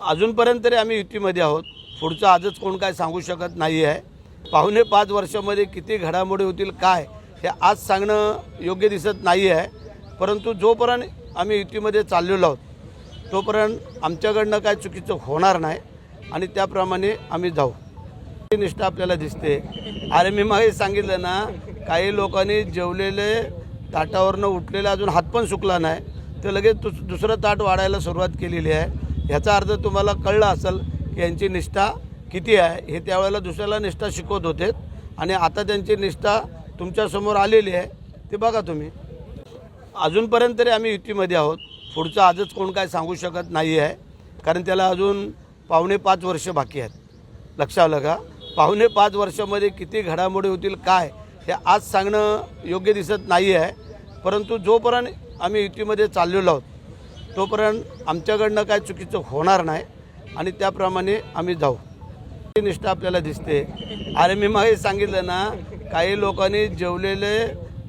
अजूनपर्यंत तरी आम्ही युतीमध्ये आहोत. पुढचं आजच कोण काय सांगू शकत नाही आहे पाहुणे पाच वर्षामध्ये किती घडामोडी होतील काय हे आज सांगणं योग्य दिसत नाही आहे परंतु जोपर्यंत आम्ही युतीमध्ये चाललेलो आहोत तोपर्यंत आमच्याकडनं काय चुकीचं होणार नाही आणि त्याप्रमाणे आम्ही जाऊ. निष्ठा आपल्याला दिसते. अरे मी मागे सांगितलं ना काही लोकांनी जेवलेले ताटावरनं उठलेले अजून हात पण सुकला नाही. ते लगेच दुस दुसरं ताट वाढायला सुरुवात केलेली आहे. ह्याचा अर्थ तुम्हाला कळला असेल की यांची निष्ठा किती आहे. हे त्यावेळेला दुसऱ्याला निष्ठा शिकवत होते. आणि आता त्यांची निष्ठा तुमच्यासमोर आलेली आहे. ते बघा तुम्ही. अजूनपर्यंत तरी आम्ही युतीमध्ये आहोत. पुढचं आजच कोण काय सांगू शकत नाही आहे. कारण त्याला अजून पावणे पाच वर्ष बाकी आहेत. लक्षात आलं का पावणे पाच वर्षामध्ये किती घडामोडी होतील काय हे आज सांगणं योग्य दिसत नाही आहे. परंतु जोपर्यंत आम्ही युतीमध्ये चाललेलो आहोत तोपर्यंत आमच्याकडनं काय चुकीचं होणार नाही आणि त्याप्रमाणे आम्ही जाऊ. निष्ठा आपल्याला दिसते. अरे मी मग सांगितलं ना काही लोकांनी जेवलेले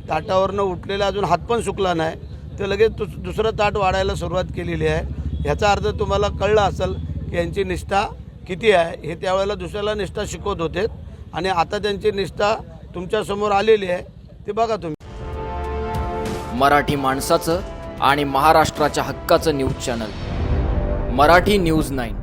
ताटावरनं उठलेले अजून हात पण सुकला नाही. ते लगेच दुस दुसरं ताट वाढायला सुरुवात केलेली आहे. ह्याचा अर्थ तुम्हाला कळलं असेल की यांची निष्ठा किती आहे. हे त्यावेळेला दुसऱ्याला निष्ठा शिकवत होते. आणि आता त्यांची निष्ठा तुमच्यासमोर आलेली आहे. ते बघा तुम्ही. मराठी माणसाचं आणि महाराष्ट्राच्या हक्काचं news channel. Marathi news nine.